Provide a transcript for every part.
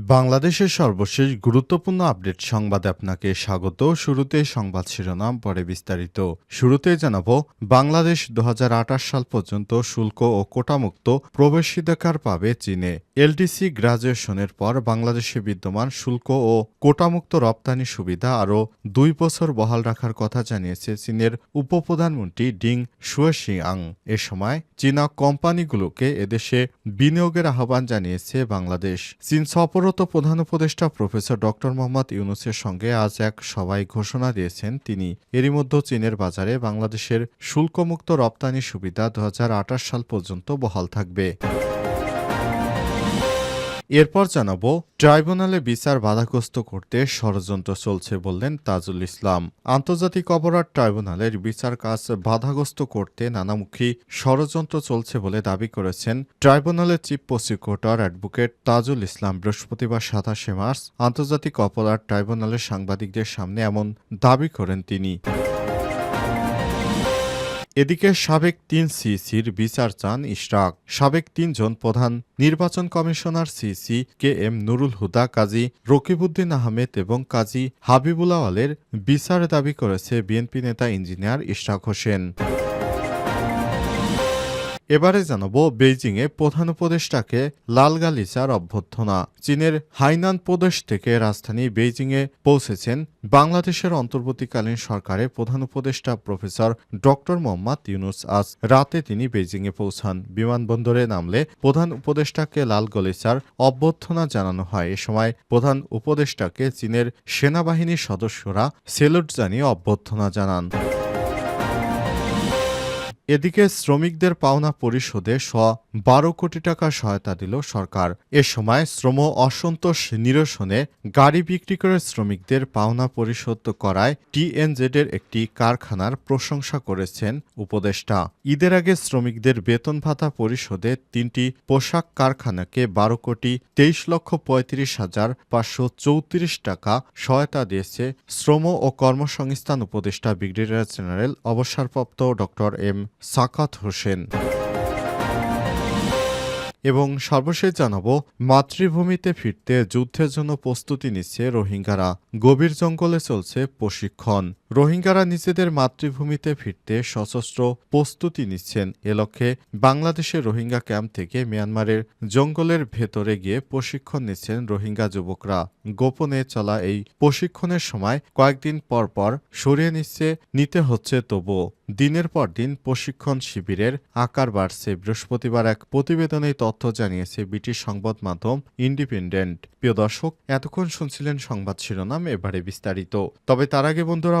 বাংলাদেশের সর্বশেষ গুরুত্বপূর্ণ আপডেট সংবাদে আপনাকে স্বাগত। শুরুতে সংবাদ শিরোনাম, পরে বিস্তারিত। শুরুতে জানাব, বাংলাদেশ দু হাজার আটাশ সাল পর্যন্ত শুল্ক ও কোটামুক্ত প্রবেশাধিকার পাবে চীনে। এলডিসি গ্রাজুয়েশনের পর বাংলাদেশে বিদ্যমান শুল্ক ও কোটামুক্ত রপ্তানি সুবিধা আরও দুই বছর বহাল রাখার কথা জানিয়েছে চীনের উপপ্রধানমন্ত্রী ডিং শুয়েশিয়াং। এ সময় চীনা কোম্পানিগুলোকে এদেশে বিনিয়োগের আহ্বান জানিয়েছে বাংলাদেশ। চীন সফররত প্রধান উপদেষ্টা প্রফেসর ডক্টর মোহাম্মদ ইউনুসের সঙ্গে আজ এক সভায় ঘোষণা দিয়েছেন তিনি। এরই মধ্যে চীনের বাজারে বাংলাদেশের শুল্কমুক্ত রপ্তানি সুবিধা দু হাজার আঠাশ সাল পর্যন্ত বহাল থাকবে। এরপর জানাব, ট্রাইব্যুনালে বিচার বাধাগ্রস্ত করতে ষড়যন্ত্র চলছে বললেন তাজুল ইসলাম। আন্তর্জাতিক অপরাধ ট্রাইব্যুনালের বিচার কাজ বাধাগ্রস্ত করতে নানামুখী ষড়যন্ত্র চলছে বলে দাবি করেছেন ট্রাইব্যুনালের chief prosecutor advocate Tajul Islam. বৃহস্পতিবার সাতাশে মার্চ আন্তর্জাতিক অপরাধ ট্রাইব্যুনালের সাংবাদিকদের সামনে এমন দাবি করেন তিনি। এদিকে সাবেক তিন সিসির বিচার চান ইশরাক। সাবেক তিনজন প্রধান নির্বাচন commissioner CC K M Nurul Huda, Kazi Rakibuddin Ahmed এবং কাজী হাবিবুল্লাওয়ালের বিচার দাবি করেছে বিএনপি নেতা ইঞ্জিনিয়ার ইশরাক হোসেন। এবারে জানাব বেইজিংয়ে প্রধান উপদেষ্টাকে লাল গালিচার অভ্যর্থনা। চীনের হাইনান প্রদেশ থেকে রাজধানী বেইজিংয়ে পৌঁছেছেন বাংলাদেশের অন্তর্বর্তীকালীন সরকারের প্রধান উপদেষ্টা প্রফেসর ডক্টর মোহাম্মদ ইউনুস। আজ রাতে তিনি বেইজিংয়ে পৌঁছান। বিমানবন্দরে নামলে প্রধান উপদেষ্টাকে লাল গলিচার অভ্যর্থনা জানানো হয়। এ সময় প্রধান উপদেষ্টাকে চীনের সেনাবাহিনীর সদস্যরা সেলুট জানিয়ে অভ্যর্থনা জানান। এদিকে শ্রমিকদের পাওনা পরিশোধে স বারো কোটি টাকা সহায়তা দিল সরকার। এ সময় শ্রম অসন্তোষ নিরসনে গাড়ি বিক্রি করে শ্রমিকদের পাওনা পরিশোধ করায় টিএনজেডের একটি কারখানার প্রশংসা করেছেন উপদেষ্টা। ঈদের আগে শ্রমিকদের বেতন ভাতা পরিশোধে তিনটি পোশাক কারখানাকে বারো কোটি তেইশ লক্ষ পঁয়ত্রিশ হাজার পাঁচশো চৌত্রিশ টাকা সহায়তা দিয়েছে শ্রম ও কর্মসংস্থান উপদেষ্টা ব্রিগেডিয়ার জেনারেল অবসরপ্রাপ্ত ডক্টর এম সাকাত হোসেন। এবং সর্বশেষ জানাব, মাতৃভূমিতে ফিরতে যুদ্ধের জন্য প্রস্তুতি নিচ্ছে রোহিঙ্গারা। গভীর জঙ্গলে চলছে প্রশিক্ষণ। রোহিঙ্গারা নিজেদের মাতৃভূমিতে ফিরতে সশস্ত্র প্রস্তুতি নিচ্ছেন। এ লক্ষ্যে বাংলাদেশের রোহিঙ্গা ক্যাম্প থেকে মিয়ানমারের জঙ্গলের ভেতরে গিয়ে প্রশিক্ষণ নিচ্ছেন রোহিঙ্গা যুবকরা। গোপনে চলা এই প্রশিক্ষণের সময় কয়েকদিন পর পর সরিয়ে নিচ্ছে, নিতে হচ্ছে তবুও। দিনের পর দিন প্রশিক্ষণ শিবিরের আকার বাড়ছে। বৃহস্পতিবার এক প্রতিবেদনে তথ্য জানিয়েছে ব্রিটিশ সংবাদ মাধ্যম ইন্ডিপেন্ডেন্ট। প্রিয় দর্শক, এতক্ষণ শুনছিলেন সংবাদ শিরোনাম, এবারে বিস্তারিত। তবে তার আগে বন্ধুরা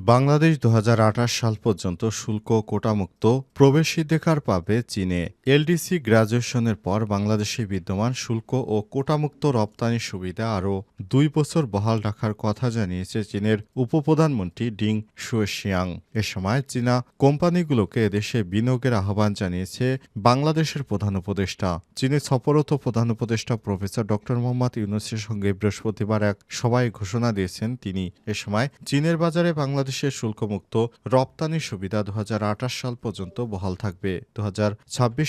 বাংলাদেশ দু হাজার আঠাশ সাল পর্যন্ত শুল্ক কোটামুক্ত প্রবেশাধিকার পাবে চীনে। এলডিসি গ্রাজুয়েশনের পর বাংলাদেশে বিদ্যমান শুল্ক ও কোটামুক্ত রপ্তানি সুবিধা আরও দুই বছর বহাল রাখার কথা জানিয়েছে চীনের উপপ্রধানমন্ত্রী ডিং শুয়েশিয়াং এ সময় চীনা কোম্পানিগুলোকে এদেশে বিনিয়োগের আহ্বান জানিয়েছে বাংলাদেশের প্রধান উপদেষ্টা। চীনের সফরত প্রধান উপদেষ্টা প্রফেসর ডক্টর মোহাম্মদ ইউনুসের সঙ্গে বৃহস্পতিবার এক সভায় ঘোষণা দিয়েছেন তিনি। এ সময় চীনের বাজারে বাংলাদেশের শুল্কমুক্ত রপ্তানি সুবিধা দু হাজার আঠাশ সাল পর্যন্ত বহাল থাকবে। দু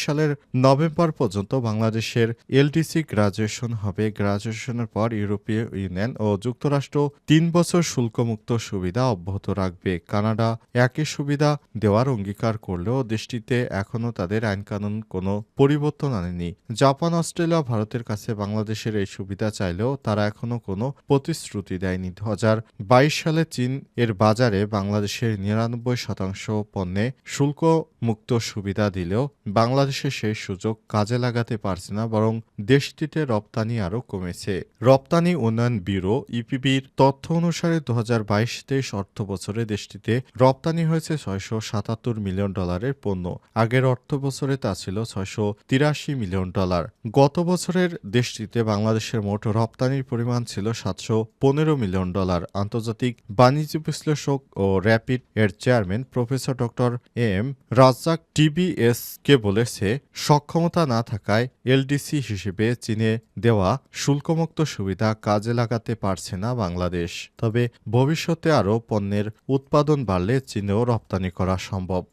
সালের নভেম্বর পর্যন্ত বাংলাদেশের এলডিসি গ্রাজুয়েশন হবে। গ্রাজুয়েশনের পর ইউরোপীয় ইউনিয়ন ও যুক্তরাষ্ট্র তিন বছর শুল্কমুক্ত সুবিধা অব্যাহত রাখবে। কানাডা একই সুবিধা দেওয়ার অঙ্গীকার করলেও দেশটিতে এখনও তাদের আইনকানুন কোনো পরিবর্তন আনেনি। জাপান, অস্ট্রেলিয়া, ভারতের কাছে বাংলাদেশের এই সুবিধা চাইলেও তারা এখনও কোনো প্রতিশ্রুতি দেয়নি। দু হাজার বাইশ সালে চীন এর বাজার বাজারে বাংলাদেশের নিরানব্বই শতাংশ পণ্যে শুল্ক মুক্ত সুবিধা দিলেও বাংলাদেশে সেই সুযোগ কাজে লাগাতে পারছে না, বরং দেশটিতে রপ্তানি আরও কমেছে। রপ্তানি উন্নয়ন ব্যুরো ইপিবির তথ্য অনুসারে দু হাজার বাইশ তেইশ অর্থ বছরে দেশটিতে রপ্তানি হয়েছে ছয়শো সাতাত্তর মিলিয়ন ডলারের পণ্য। আগের অর্থ বছরে তা ছিল ছয়শো তিরাশি মিলিয়ন ডলার। গত বছরের দেশটিতে বাংলাদেশের মোট রপ্তানির পরিমাণ ছিল সাতশো পনেরো মিলিয়ন ডলার। আন্তর্জাতিক বাণিজ্য বিশ্লেষক ও র্যাপিড এর chairman professor doctor M Razzaque TBS কে বলেছে, সক্ষমতা না থাকায় এলডিসি হিসেবে চীনে দেওয়া শুল্কমুক্ত সুবিধা কাজে লাগাতে পারছে না বাংলাদেশ। তবে ভবিষ্যতে আরও পণ্যের উৎপাদন বাড়লে চীনেও রপ্তানি করা সম্ভব।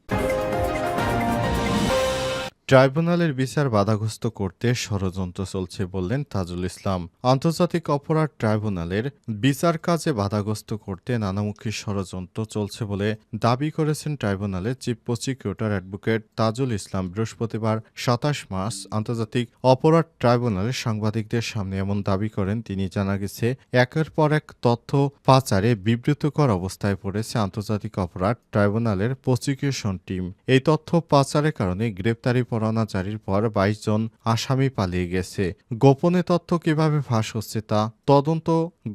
ট্রাইব্যুনালের বিচার বাধাগ্রস্ত করতে ষড়যন্ত্র চলছে বললেন তাজুল ইসলাম। আন্তর্জাতিক অপরাধ ট্রাইব্যুনালের বিচার কাজে বাধাগ্রস্ত করতে নানামুখী ষড়যন্ত্র চলছে বলে দাবি করেছেন ট্রাইব্যুনালের chief prosecutor advocate Tajul Islam. বৃহস্পতিবার সাতাশ মার্চ আন্তর্জাতিক অপরাধ ট্রাইব্যুনালের সাংবাদিকদের সামনে এমন দাবি করেন। তিনি জানা গেছে, একের পর এক তথ্য পাচারে বিবৃতকর অবস্থায় পড়েছে আন্তর্জাতিক অপরাধ ট্রাইব্যুনালের প্রসিকিউশন টিম। এই তথ্য পাচারের কারণে গ্রেপ্তারি পরোয়ানা জারির পর বাইশ জন আসামি পালিয়ে গেছে। গোপনে তথ্য কীভাবে ফাঁস হচ্ছে তা তদন্ত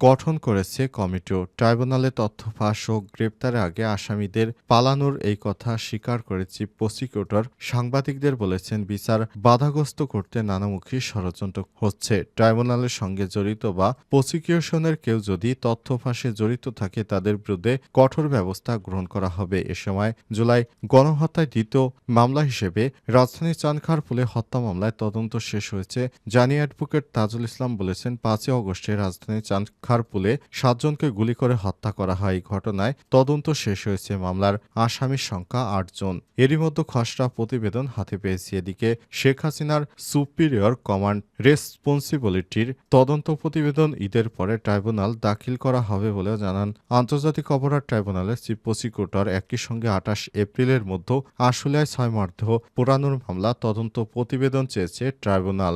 গঠন করেছে কমিটিও ট্রাইব্যুনালে তথ্য ফাঁস ও গ্রেপ্তারের আগে আসামিদের পালানোর এই কথা স্বীকার করে চিফ প্রসিকিউটর সাংবাদিকদের বলেছেন, বিচার বাধাগ্রস্ত করতে নানামুখী ষড়যন্ত্র হচ্ছে। ট্রাইব্যুনালের সঙ্গে জড়িত বা প্রসিকিউশনের কেউ যদি তথ্য ফাঁসে জড়িত থাকে, তাদের বিরুদ্ধে কঠোর ব্যবস্থা গ্রহণ করা হবে। এ সময় জুলাই গণহত্যায় দ্বিতীয় মামলা হিসেবে রাজধানী চানখারপুলে হত্যা মামলায় তদন্ত শেষ হয়েছে। জানি অ্যাডভোকেট তাজুল ইসলাম বলেছেন, পাঁচই অগস্টে রাজধানী চানখারপুলে সাতজনকে গুলি করে হত্যা করা হয়। এই ঘটনায় তদন্ত শেষ হয়েছে মামলার আসামির সংখ্যা আটজন এরই মধ্যে খসড়া প্রতিবেদন হাতে পেয়েছে। এদিকে শেখ হাসিনার সুপিরিয়র কমান্ড রেসপন্সিবিলিটির তদন্ত প্রতিবেদন ঈদের পরে ট্রাইব্যুনাল দাখিল করা হবে বলেও জানান। আন্তর্জাতিক অপরাধ ট্রাইব্যুনালের চিফ প্রসিকিউটর একই সঙ্গে আঠাশ এপ্রিলের মধ্যে আশুলিয়ায় ছয় মার্ধ পোড়ানোর মামলা তদন্ত প্রতিবেদন চেয়েছে ট্রাইব্যুনাল।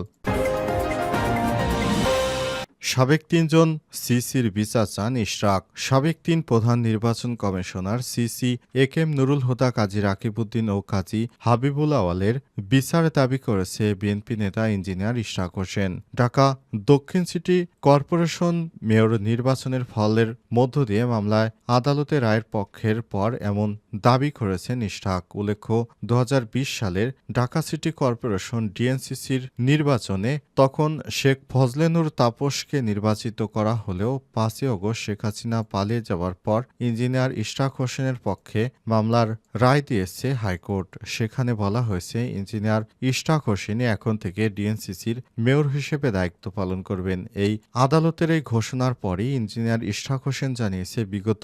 সাবেক তিনজন সিসির বিচার চান ইশরাক। সাবেক তিন প্রধান নির্বাচন commissioner CC A K M Nurul Huda, Kazi Rakibuddin ও কাজী হাবিবুল আওয়ালের বিচার দাবি করেছে বিএনপি নেতা ইঞ্জিনিয়ার ইশরাক হোসেন। ঢাকা দক্ষিণ সিটি কর্পোরেশন মেয়র নির্বাচনের ফলের মধ্য দিয়ে মামলায় আদালতে রায়ের পক্ষের পর এমন দাবি করেছেন ইশরাক। উল্লেখ্য দু হাজার বিশ সালের ঢাকা সিটি কর্পোরেশন ডিএনসিসির নির্বাচনে তখন শেখ ফজলেনুর তাপসকে নির্বাচিত করা হলেও পাঁচই অগস্ট শেখ হাসিনা পালিয়ে যাওয়ার পর ইঞ্জিনিয়ার ইশরাক হোসেনের পক্ষে মামলার রায় দিয়েছে হাইকোর্ট। সেখানে বলা হয়েছে, ইঞ্জিনিয়ার ইশরাক হোসেনই এখন থেকে ডিএনসিসির মেয়র হিসেবে দায়িত্ব পালন করবেন। এই আদালতের এই ঘোষণার পরই ইঞ্জিনিয়ার ইশরাক হোসেন জানিয়েছে, বিগত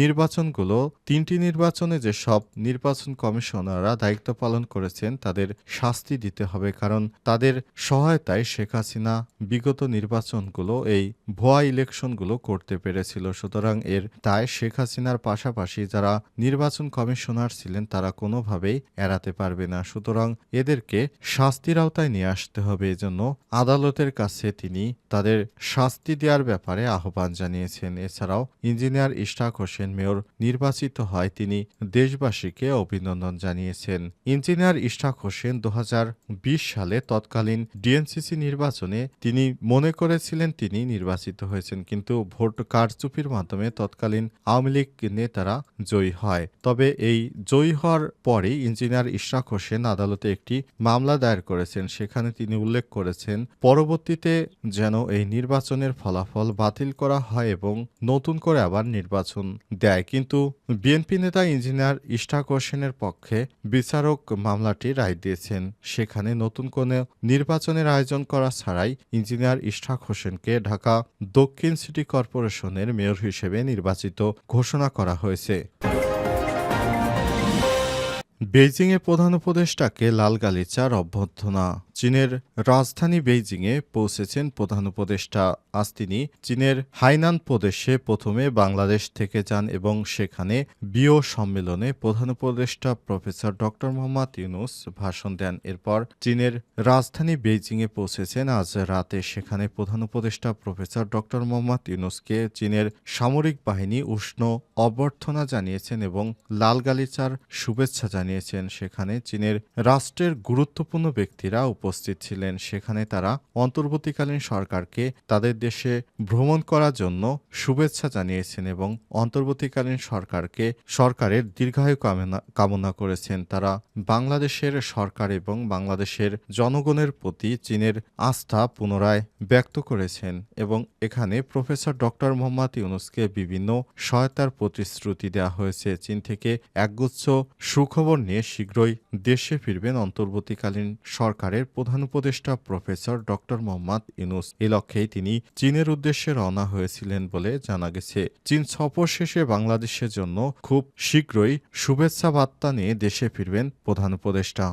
নির্বাচনগুলো তিনটি নির্বাচনে যেসব নির্বাচন কমিশনাররা দায়িত্ব পালন করেছেন, তাদের শাস্তি দিতে হবে। কারণ তাদের সহায়তায় শেখ হাসিনা বিগত নির্বাচনগুলো এই ভুয়া ইলেকশনগুলো করতে পেরেছিল। সুতরাং এর তাই শেখ হাসিনার পাশাপাশি যারা নির্বাচন কমিশনার ছিলেন তারা কোনোভাবেই এড়াতে পারবে না। সুতরাং এদেরকে শাস্তির আওতায় নিয়ে আসতে হবে। এজন্য আদালতের কাছে তিনি তাদের শাস্তি দেওয়ার ব্যাপারে আহ্বান জানিয়েছেন। এছাড়াও ইঞ্জিনিয়ার ইশরাক হোসেন মেয়র নির্বাচিত হয় তিনি দেশবাসীকে অভিনন্দন জানিয়েছেন। ইঞ্জিনিয়ার ইশরাক হোসেন দু হাজার বিশ সালে তৎকালীন ডিএনসিসি নির্বাচনে তিনি মনে করেছিলেন তিনি নির্বাচিত হয়েছেন, কিন্তু ভোট কারচুপির মাধ্যমে তৎকালীন আওয়ামী লীগ নেতারা জয়ী হয়। তবে এই জয়ী হওয়ার পরেই ইঞ্জিনিয়ার ইশরাক হোসেন আদালতে একটি মামলা দায়ের করেছেন। সেখানে তিনি উল্লেখ করেছেন, পরবর্তীতে যেন এই নির্বাচনের ফলাফল বাতিল করা হয় এবং নতুন করে আবার নির্বাচন দেয়। কিন্তু বিএনপি নেতা ইঞ্জিনিয়ার ইশরাক হোসেনের পক্ষে বিচারক মামলাটি রায় দিয়েছেন। সেখানে নতুন কোনো নির্বাচনের আয়োজন করা ছাড়াই ইঞ্জিনিয়ার ইশরাক হোসেনকে ঢাকা দক্ষিণ সিটি কর্পোরেশনের মেয়র হিসেবে নির্বাচিত ঘোষণা করা হয়েছে। বেইজিংয়ে প্রধান উপদেষ্টাকে লাল গালিচার অভ্যর্থনা। চীনের রাজধানী বেইজিংয়ে পৌঁছেছেন প্রধান উপদেষ্টা। আজ তিনি চীনের হাইনান প্রদেশে প্রথমে বাংলাদেশ থেকে যান এবং সেখানে বিও সম্মেলনে প্রধান উপদেষ্টা প্রফেসর ডক্টর মোহাম্মদ ইউনুস ভাষণ দেন। এরপর চীনের রাজধানী বেইজিংয়ে পৌঁছেছেন। আজ রাতে সেখানে প্রধান উপদেষ্টা প্রফেসর ডক্টর মোহাম্মদ ইউনুসকে চীনের সামরিক বাহিনী উষ্ণ অভ্যর্থনা জানিয়েছেন এবং লাল গালিচার শুভেচ্ছা জানিয়েছেন। সেখানে চীনের রাষ্ট্রের গুরুত্বপূর্ণ ব্যক্তিরা উপস্থিত ছিলেন। সেখানে তারা অন্তর্বর্তীকালীন সরকারকে তাদের দেশে ভ্রমণ করার জন্য শুভেচ্ছা জানিয়েছেন এবং অন্তর্বর্তীকালীন সরকারকে সরকারের দীর্ঘায়ু কামনা কামনা করেছেন। তারা বাংলাদেশের সরকার এবং বাংলাদেশের জনগণের প্রতি চীনের আস্থা পুনরায় ব্যক্ত করেছেন এবং এখানে প্রফেসর ডক্টর মোহাম্মদ ইউনুসকে বিভিন্ন সহায়তার প্রতিশ্রুতি দেওয়া হয়েছে। চীন থেকে একগুচ্ছ সুখবর নিয়ে শীঘ্রই দেশে ফিরবেন অন্তর্বর্তীকালীন সরকারের প্রধান উপদেষ্টা প্রফেসর ডক্টর মোহাম্মদ ইনুস এ লক্ষ্যেই তিনি চীনের উদ্দেশ্যে রওনা হয়েছিলেন বলে জানা গেছে। চীন সফর শেষে বাংলাদেশের জন্য খুব শীঘ্রই শুভেচ্ছা বার্তা নিয়ে দেশে ফিরবেন প্রধান উপদেষ্টা।